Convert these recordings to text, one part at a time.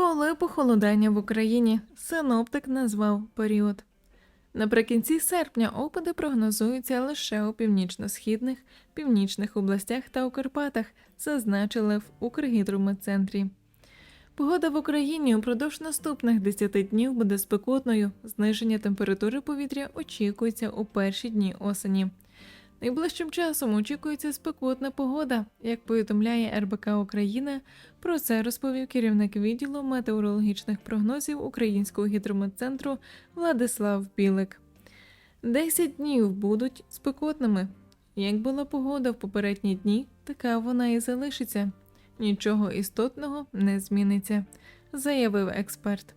Коли похолодання в Україні синоптик назвав період. Наприкінці серпня опади прогнозуються лише у північно-східних, північних областях та у Карпатах, зазначили в Укргідрометцентрі. Погода в Україні упродовж наступних 10 днів буде спекотною. Зниження температури повітря очікується у перші дні осені. Найближчим часом очікується спекотна погода, як повідомляє РБК Україна. Про це розповів керівник відділу метеорологічних прогнозів Українського гідрометцентру Владислав Білик. Десять днів будуть спекотними. Як була погода в попередні дні, така вона і залишиться. Нічого істотного не зміниться, заявив експерт.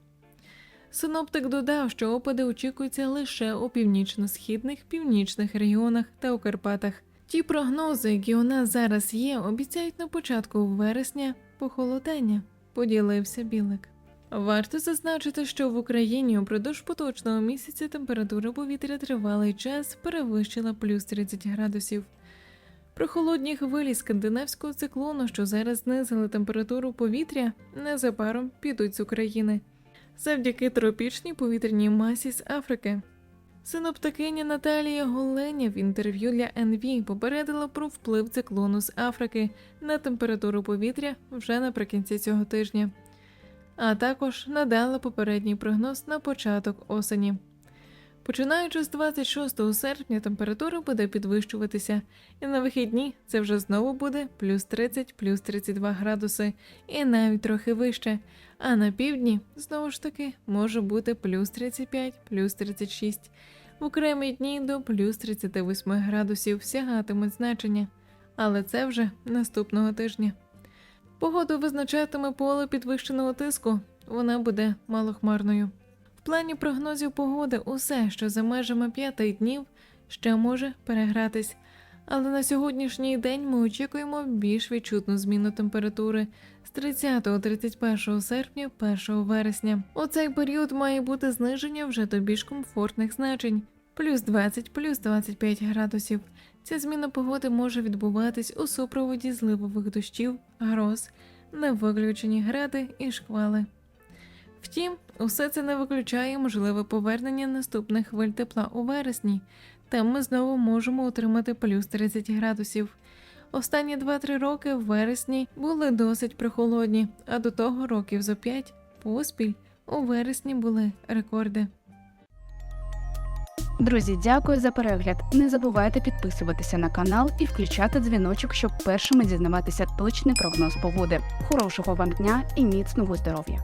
Синоптик додав, що опади очікуються лише у північно-східних, північних регіонах та у Карпатах. Ті прогнози, які у нас зараз є, обіцяють на початку вересня похолодання, поділився Білик. Варто зазначити, що в Україні упродовж поточного місяця температура повітря тривалий час перевищила плюс 30 градусів. Прохолодні хвилі скандинавського циклону, що зараз знизили температуру повітря, незабаром підуть з України завдяки тропічній повітряній масі з Африки. Синоптикиня Наталія Голеня в інтерв'ю для НВ попередила про вплив циклону з Африки на температуру повітря вже наприкінці цього тижня, а також надала попередній прогноз на початок осені. Починаючи з 26 серпня, температура буде підвищуватися, і на вихідні це вже знову буде плюс 30, плюс 32 градуси, і навіть трохи вище. А на півдні знову ж таки може бути плюс 35, плюс 36. В окремі дні до плюс 38 градусів сягатимуть значення, але це вже наступного тижня. Погоду визначатиме поле підвищеного тиску, вона буде малохмарною. Плані прогнозів погоди усе, що за межами п'яти днів, ще може перегратись. Але на сьогоднішній день ми очікуємо більш відчутну зміну температури з 30-31 серпня, 1 вересня. У цей період має бути зниження вже до більш комфортних значень плюс 20, плюс 25 градусів. Ця зміна погоди може відбуватись у супроводі зливових дощів, гроз, невиключені гради і шквали. Втім, усе це не виключає можливе повернення наступних хвиль тепла у вересні, там ми знову можемо отримати плюс 30 градусів. Останні 2-3 роки в вересні були досить прохолодні, а до того років за 5 поспіль у вересні були рекорди. Друзі, дякую за перегляд. Не забувайте підписуватися на канал і включати дзвіночок, щоб першими дізнаватися точний прогноз погоди. Хорошого вам дня і міцного здоров'я!